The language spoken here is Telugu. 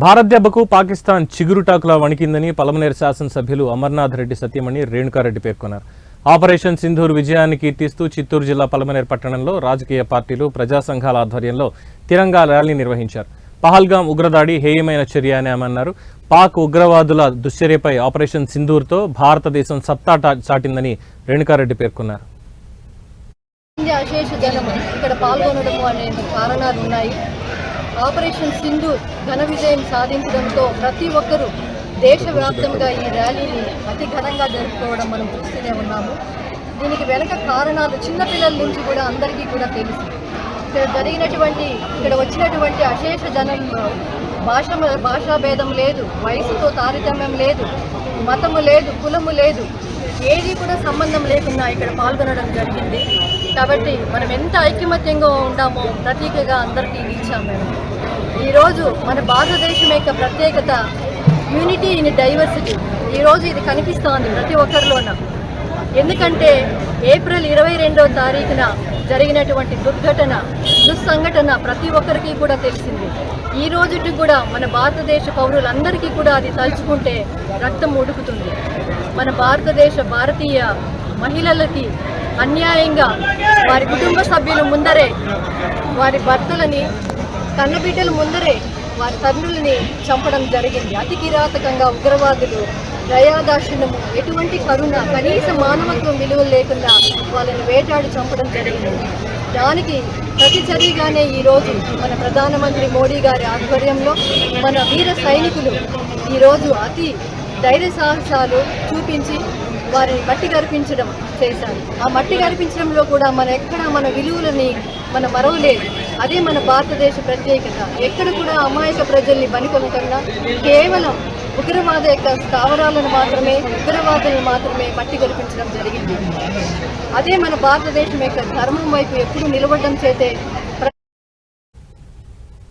భారత్ దెబ్బకు పాకిస్తాన్ చిగురుటాకులా వణికిందని పలమనేరు శాసనసభ్యులు అమర్నాథ్ రెడ్డి సత్యమణి రేణుకారెడ్డి పేర్కొన్నారు. ఆపరేషన్ సింధూర్ విజయాన్ని కీర్తిస్తూ చిత్తూరు జిల్లా పలమనేరు పట్టణంలో రాజకీయ పార్టీలు ప్రజా సంఘాల ఆధ్వర్యంలో తిరంగా ర్యాలీ నిర్వహించారు. పహల్గాం ఉగ్రదాడి హేయమైన చర్య అని ఆమె అన్నారు. పాక్ ఉగ్రవాదుల దుశ్చర్యపై ఆపరేషన్ సింధూర్తో భారతదేశం సత్తా చాటిందని రేణుకారెడ్డి పేర్కొన్నారు. ఇక్కడ పాల్గొనడం అనే కారణాలు ఉన్నాయి ఆపరేషన్ సింధు ఘన విజయం సాధించడంతో ప్రతి ఒక్కరూ దేశవ్యాప్తంగా ఈ ర్యాలీని అతి ఘనంగా జరుపుకోవడం మనం చూస్తూనే ఉన్నాము. దీనికి వెనక కారణాలు చిన్నపిల్లల నుంచి కూడా అందరికీ కూడా తెలుసు. ఇక్కడ జరిగినటువంటి ఇక్కడ వచ్చినటువంటి అశేష జనం భాష భాషాభేదం లేదు వయసుతో తారతమ్యం లేదు మతము లేదు కులము లేదు. ఏది కూడా సంబంధం లేకుండా ఇక్కడ పాల్గొనడం జరిగింది. కాబట్టి మనం ఎంత ఐకమత్యంగా ఉండామో ప్రతీకగా అందరికీ ఇచ్చాం మేము. ఈరోజు మన భారతదేశం యొక్క ప్రత్యేకత యూనిటీ ఇన్ డైవర్సిటీ ఈరోజు ఇది కనిపిస్తోంది ప్రతి ఒక్కరిలోన. ఎందుకంటే ఏప్రిల్ ఇరవై రెండవ తారీఖున జరిగినటువంటి దుర్ఘటన దుస్సంఘటన ప్రతి ఒక్కరికి కూడా తెలిసింది. ఈ రోజుకి కూడా మన భారతదేశ పౌరులందరికీ కూడా అది తలుచుకుంటే రక్తం ఉడుకుతుంది. మన భారతదేశ భారతీయ మహిళలకి అన్యాయంగా వారి కుటుంబ సభ్యులు ముందరే వారి భర్తలని కన్నబిడ్డల ముందరే వారి తండ్రులని చంపడం జరిగింది. అతి కిరాతకంగా ఉగ్రవాదులు దయాదాక్షిణ్యము ఎటువంటి కరుణ కనీస మానవత్వం విలువలు లేకుండా వాళ్ళని వేటాడి చంపడం జరిగింది. దానికి ప్రతిచర్యగానే ఈరోజు మన ప్రధానమంత్రి మోడీ గారి ఆధ్వర్యంలో మన వీర సైనికులు ఈరోజు అతి ధైర్య సాహసాలు చూపించి వారిని మట్టి గర్పించడం చేశారు. ఆ మట్టి గర్పించడంలో కూడా మన ఎక్కడ మన విలువలని మన మరవలేదు అదే మన భారతదేశ ప్రత్యేకత. ఎక్కడ కూడా అమాయక ప్రజల్ని బనికొనకుండా కేవలం ఉగ్రవాద యొక్క స్థావరాలను మాత్రమే ఉగ్రవాదులను మాత్రమే మట్టి గర్పించడం జరిగింది. అదే మన భారతదేశం యొక్క ధర్మం వైపు ఎప్పుడు నిలబడడం చేతే